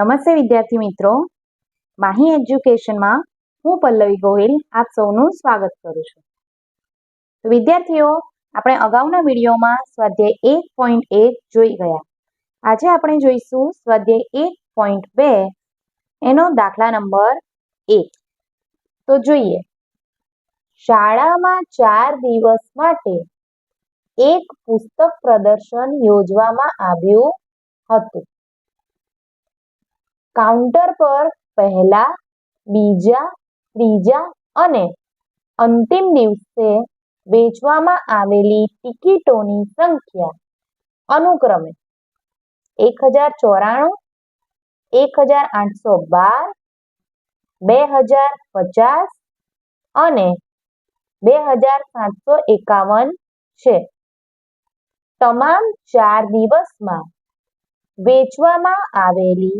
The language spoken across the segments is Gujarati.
નમસ્તે વિદ્યાર્થી મિત્રો. માહી એજ્યુકેશનમાં હું પલ્લવી ગોહિલ આપ સૌનું સ્વાગત કરું છું. તો વિદ્યાર્થીઓ, આપણે અગાઉના વિડીયોમાં સ્વાધ્યાય એક પોઈન્ટ એક જોઈ ગયા. આજે આપણે જોઈશું સ્વાધ્યાય એક પોઈન્ટ બે, એનો દાખલા નંબર એક. તો જોઈએ. શાળામાં ચાર દિવસ માટે એક પુસ્તક પ્રદર્શન યોજવામાં આવ્યું હતું. કાઉન્ટર પર પહેલા, બીજા, ત્રીજા અને અંતિમ દિવસે વેચવામાં આવેલી ટિકિટોની સંખ્યા અનુક્રમે એક હજાર ચોરાણું, એક હજાર આઠસો બાર, બે હજાર પચાસ અને બે હજાર સાતસો એકાવન છે. તમામ ચાર દિવસમાં વેચવામાં આવેલી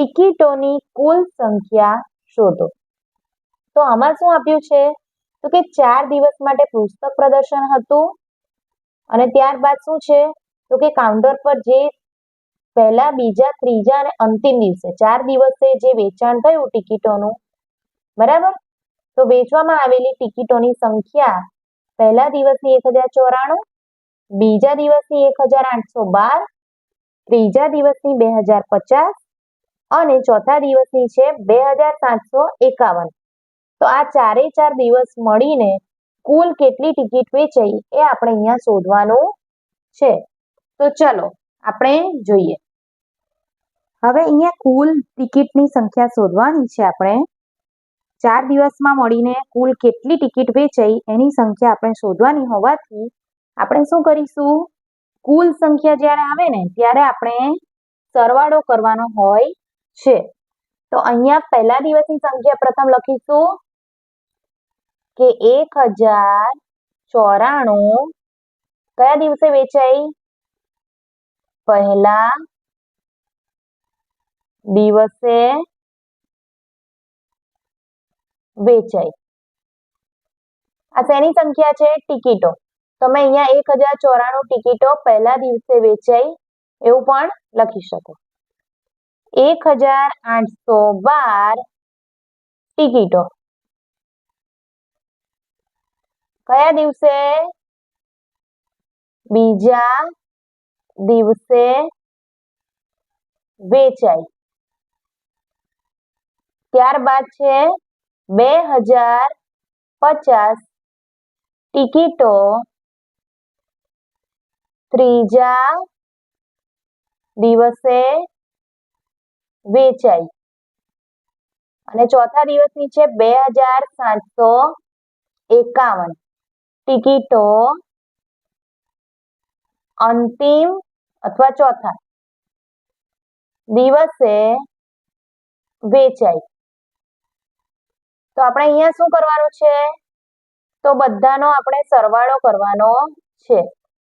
ટિકિટોની કુલ સંખ્યા શોધો. તો આમાં શું આપ્યું છે? તો કે ચાર દિવસ માટે પુસ્તક પ્રદર્શન હતું. અને ત્યારબાદ શું છે? તો કે કાઉન્ટર પર જે પહેલા, બીજા, ત્રીજા અને અંતિમ દિવસે ચાર દિવસે જે વેચાણ થયું ટિકિટોનું, બરાબર? તો વેચવામાં આવેલી ટિકિટોની સંખ્યા પહેલા દિવસની એક હજાર ચોરાણું, બીજા દિવસની એક હજાર આઠસો બાર, ત્રીજા દિવસની બે હજાર પચાસ અને ચોથા દિવસની છે બે હજાર સાતસો એકાવન. તો આ ચારે ચાર દિવસ મળીને કુલ કેટલી ટિકિટ વેચાઈ એ આપણે અહીંયા શોધવાનું છે. તો ચલો, આપણે જોઈએ. હવે અહીંયા કુલ ટિકિટની સંખ્યા શોધવાની છે આપણે. ચાર દિવસમાં મળીને કુલ કેટલી ટિકિટ વેચાઈ એની સંખ્યા આપણે શોધવાની હોવાથી આપણે શું કરીશું? કુલ સંખ્યા જ્યારે આવે ને, ત્યારે આપણે સરવાળો કરવાનો હોય છે. તો અહીંયા પહેલા દિવસની સંખ્યા પ્રથમ લખીશું કે એક હજાર ચોરાણું. કયા દિવસે વેચાઈ? પહેલા દિવસે વેચાઈ. આ શેની સંખ્યા છે? ટિકિટો. તમે અહીંયા એક હજાર ચોરાણું ટિકિટો પહેલા દિવસે વેચાઈ એવું પણ લખી શકો. એક હજાર આઠસો બાર ટિકિટો કયા દિવસે બીજા દિવસે વેચાઈ ત્યારબાદ છે બે હજાર પચાસ ટિકિટો ત્રીજા દિવસે વેચાઈ. અને ચોથા દિવસની છે બે હજાર સાતસો એકાવન. ટિકિટો અંતિમ અથવા ચોથા દિવસે વેચાઈ. તો આપણે અહીંયા શું કરવાનું છે? તો બધાનો આપણે સરવાળો કરવાનો છે.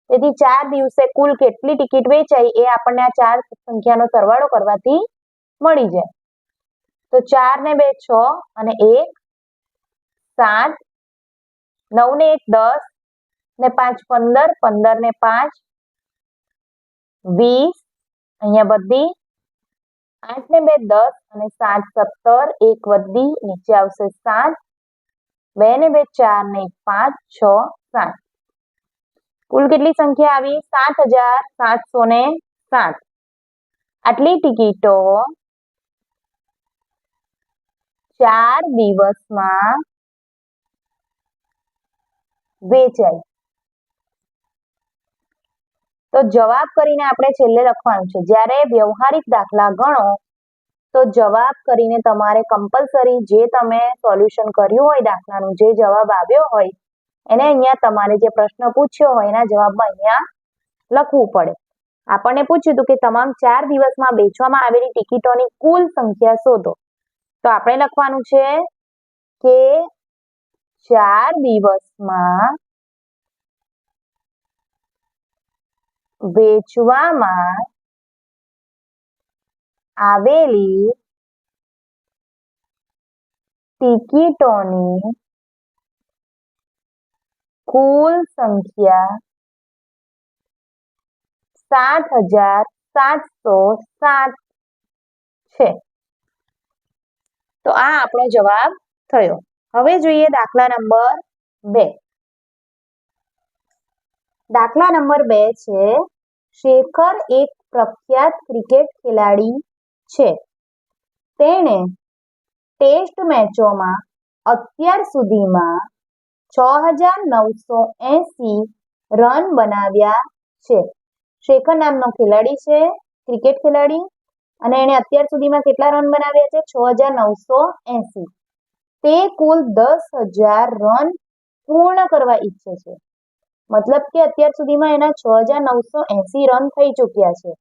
તેથી ચાર દિવસે કુલ કેટલી ટિકિટ વેચાઈ એ આપણને આ ચાર સંખ્યાનો સરવાળો કરવાથી મળી જાય. તો ચાર ને બે છ અને એક, સાત, નવ ને એક દસ, ને પાંચ પંદર પંદર ને પાંચ, વીસ, અહીંયા બધી, આઠ ને બે દસ અને સાત સત્તર, એક વધી, નીચે આવશે સાત, બે ને બે ચાર ને એક પાંચ, છ, સાત. કુલ કેટલી સંખ્યા આવી? સાત હજાર સાતસો ને સાત. આટલી ટિકિટો ચાર દિવસમાં વેચાઈ તો જવાબ કરીને આપણે છેલ્લે લખવાનું છે. જ્યારે વ્યવહારિક દાખલા ગણો, તો જવાબ કરીને તમારે કમ્પલસરી જે તમે સોલ્યુશન કર્યું હોય દાખલાનું, જે જવાબ આવ્યો હોય, એને અહીંયા તમારે જે પ્રશ્ન પૂછ્યો હોય, એના જવાબમાં અહીંયા લખવું પડે. આપણને પૂછ્યું હતું કે તમામ ચાર દિવસમાં વેચવામાં આવેલી ટિકિટોની કુલ સંખ્યા શોધો. તો આપણે લખવાનું છે કે ચાર દિવસમાં વેચવામાં આવેલી ટિકિટોની કુલ સંખ્યા સાત હજાર સાતસો સાત છે. તો આ આપણો જવાબ થયો. હવે જોઈએ દાખલા નંબર બે. દાખલા નંબર બે છે, શેખર એક પ્રખ્યાત ક્રિકેટ ખેલાડી છે. તેણે ટેસ્ટ મેચોમાં અત્યાર સુધીમાં છ હજાર નવસો એસી રન બનાવ્યા છે. શેખર નામનો ખેલાડી છે, ક્રિકેટ ખેલાડી. અને એણે અત્યાર સુધીમાં કેટલા રન બનાવ્યા છે? છ હજાર નવસો એસી. તે કુલ દસ હજાર રન પૂર્ણ કરવા ઈચ્છે છે. મતલબ કે અત્યાર સુધીમાં એના છ હજાર નવસો એસી રન થઈ ચૂક્યા છે.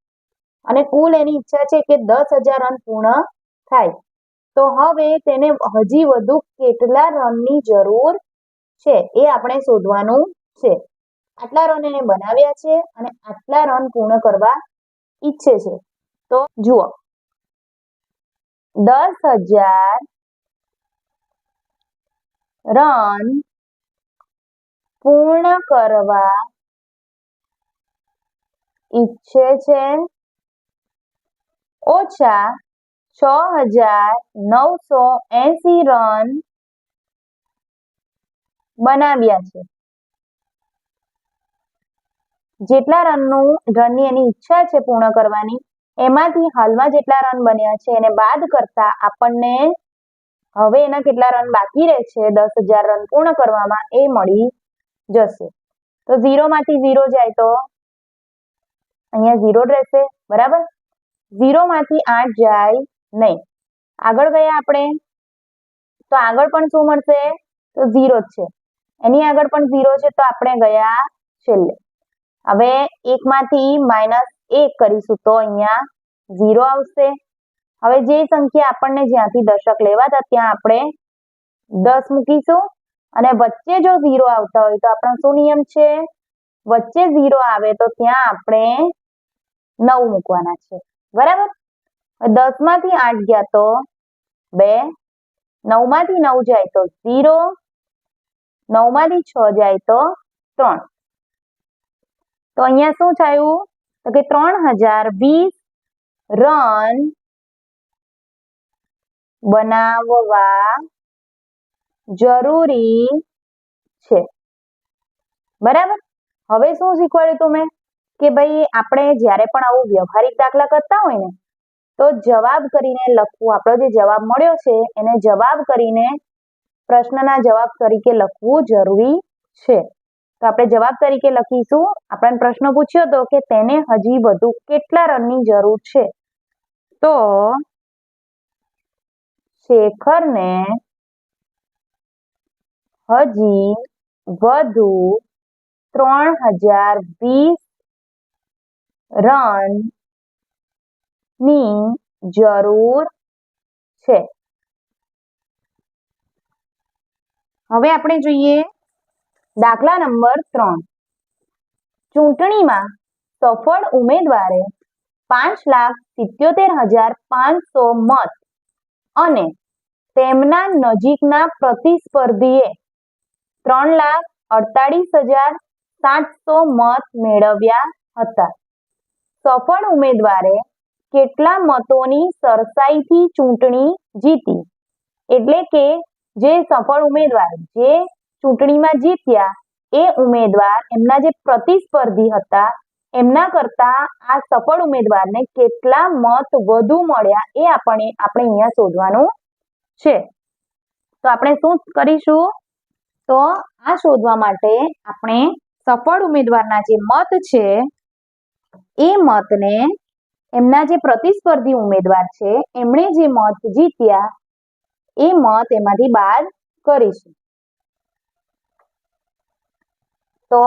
અને કુલ એની ઈચ્છા છે કે દસ હજાર રન પૂર્ણ થાય. તો હવે તેને હજી વધુ કેટલા રનની જરૂર છે એ આપણે શોધવાનું છે. આટલા રન એને બનાવ્યા છે અને આટલા રન પૂર્ણ કરવા ઈચ્છે છે. તો જુઓ. દસ હજાર રન પૂર્ણ કરવા ઈચ્છે છે. ઓછા છ હજાર નવસો એસી રન બનાવ્યા છે. જેટલા રનનું, રનની એની ઈચ્છા છે પૂર્ણ કરવાની એમાંથી હાલમાં જેટલા રન બન્યા છે એને બાદ કરતા આપણને હવે એના કેટલા રન બાકી રહે છે, દસ હજાર રન પૂર્ણ કરવામાં એ મળી જશે. તો ઝીરો માંથી ઝીરો જાય તો અહીંયા ઝીરો રહેશે, બરાબર? ઝીરો માંથી આઠ જાય નહીં. આગળ ગયા આપણે? તો આગળ પણ શું મળશે? તો ઝીરો જ છે. એની આગળ પણ ઝીરો છે તો આપણે ગયા છેલ્લે. હવે એકમાંથી માઇનસ એક કરીશું તો અહીંયા ઝીરો આવશે. હવે જે સંખ્યા આપણને જ્યાંથી દશક લેવા હતા ત્યાં આપણે દસ મૂકીશું. અને વચ્ચે જો ઝીરો આવતા હોય તો આપણો શું નિયમ છે? વચ્ચે ઝીરો આવે તો ત્યાં આપણે નવ મૂકવાના છે. બરાબર? દસમાંથી આઠ ગયા તો બે નવમાંથી નવ જાય તો ઝીરો નવમાંથી છ જાય તો ત્રણ. તો અહીંયા શું થયું? તો કે ત્રણ હજાર વીસ રન બનાવવા જરૂરી છે. બરાબર? હવે શું શીખવાડ્યું તું મેં? કે ભાઈ, આપણે જ્યારે પણ આવું વ્યવહારિક દાખલા કરતા હોય ને, તો જવાબ કરીને લખવું, આપણો જે જવાબ મળ્યો છે, એને જવાબ કરીને પ્રશ્નના જવાબ તરીકે લખવું જરૂરી છે. તો આપણે જવાબ તરીકે લખીશું. આપણને પ્રશ્ન પૂછ્યો હતો કે તેને હજી વધુ કેટલા રનની જરૂર છે? તો શેખરને હજી વધુ ત્રણ હજાર વીસ રનની જરૂર છે. હવે આપણે જોઈએ દાખલા નંબર ત્રણ. ચૂંટણીમાં સફળ ઉમેદવારે પાંચ લાખ સિત્યોતેર હજાર પાંચસો મત અને તેમના નજીકના પ્રતિસ્પર્ધીએ ત્રણ લાખ અડતાલીસ હજાર સાતસો મત મેળવ્યા હતા. સફળ ઉમેદવારે કેટલા મતોની સરસાઈથી ચૂંટણી જીતી? એટલે કે જે સફળ ઉમેદવાર જે ચૂંટણીમાં જીત્યા એ ઉમેદવાર એમના જે પ્રતિસ્પર્ધી હતા, એમના કરતા આ સફળ ઉમેદવારને કેટલા મત વધુ મળ્યા એ આપણે આપણે અહીંયા શોધવાનું છે. તો આપણે શું કરીશું? તો આ શોધવા માટે આપણે સફળ ઉમેદવારના જે મત છે, એ મતને એમના જે પ્રતિસ્પર્ધી ઉમેદવાર છે, એમણે જે મત જીત્યા, એ મત એમાંથી બાદ કરીશું. તો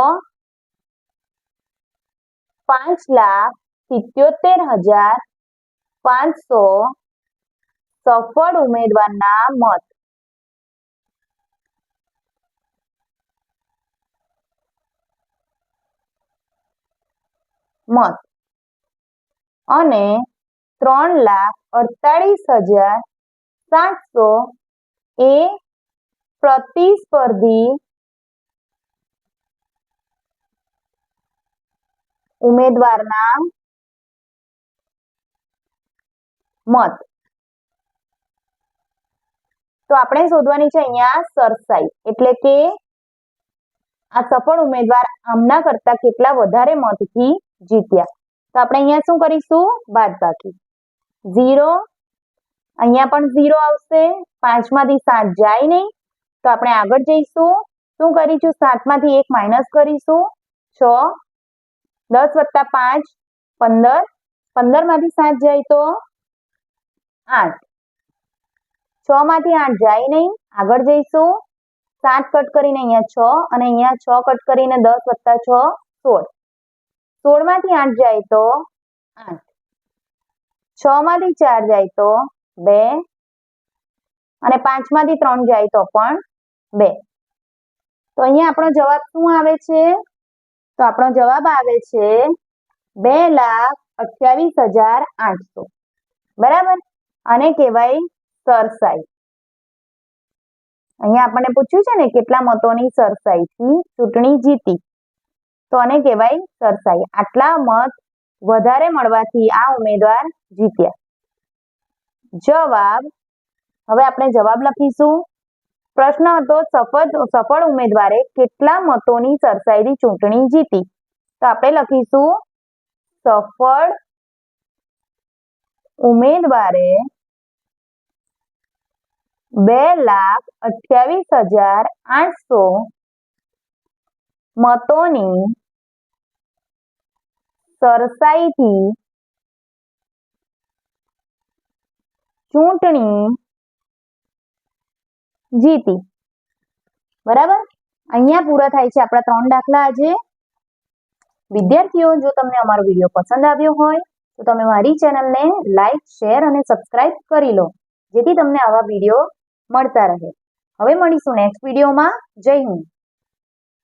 પાંચ લાખ સિત્યોતેર હજાર પાંચસો સફળ ઉમેદવારના મત. મત. અને ત્રણ લાખ અડતાલીસ હજાર સાતસો એ પ્રતિસ્પર્ધી ઉમેદવારના મત. તો આપણે શોધવાની છે અહીંયા સરસાઈ. એટલે કે આ સફળ ઉમેદવાર આમના કરતા કેટલા વધારે મતથી જીત્યા. તો આપણે અહીંયા શું કરીશું? બાદબાકી. ઝીરો. અહીંયા પણ ઝીરો આવશે. પાંચમાંથી સાત જાય નહીં. તો આપણે આગળ જઈશું. શું કરીશું? સાતમાંથી એક માઇનસ કરીશું. છ. દસ વત્તા પાંચ, પંદર. પંદરમાંથી સાત જાય તો આઠ. છ માંથી આઠ જાય નહીં. આગળ જઈશું. સાત કટ કરીને અહીંયા છ અને અહીંયા છ કટ કરીને દસ વત્તા છ, સોળ. સોળમાંથી આઠ જાય તો આઠ. છ માંથી ચાર જાય તો બે અને પાંચમાંથી ત્રણ જાય તો પણ બે. તો અહીંયા આપણો જવાબ શું આવે છે? તો આપણો જવાબ આવે છે બે લાખ અઠ્યાવીસ હજાર આઠસો. બરાબર? આને કહેવાય સરસાઈ. અહીંયા આપણને પૂછ્યું છે ને કેટલા મતોની સરસાઈથી ચૂંટણી જીતી. તો આને કહેવાય સરસાઈ. આટલા મત વધારે મળવાથી આ ઉમેદવાર જીત્યા. જવાબ, હવે આપણે જવાબ લખીશું. પ્રશ્ન હતો સફળ સફળ ઉમેદવારે કેટલા મતોની સરસાઈથી ચૂંટણી જીતી? તો આપણે લખીશું, સફળ ઉમેદવારે બે લાખ અઠ્યાવીસ હજાર આઠસો મતોની સરસાઈથી ચૂંટણી જીતી. બરાબર? અહીંયા પૂરા થાય છે આપણા ત્રણ દાખલા આજે. વિદ્યાર્થીઓ, જો તમને અમારો વીડિયો પસંદ આવ્યો હોય, તો તમે મારી ચેનલને લાઈક, શેર અને સબસ્ક્રાઇબ કરી લો, જેથી તમને આવા વીડિયો મળતા રહે. હવે મળીશું નેક્સ્ટ વિડીયોમાં. જય હિન્દ.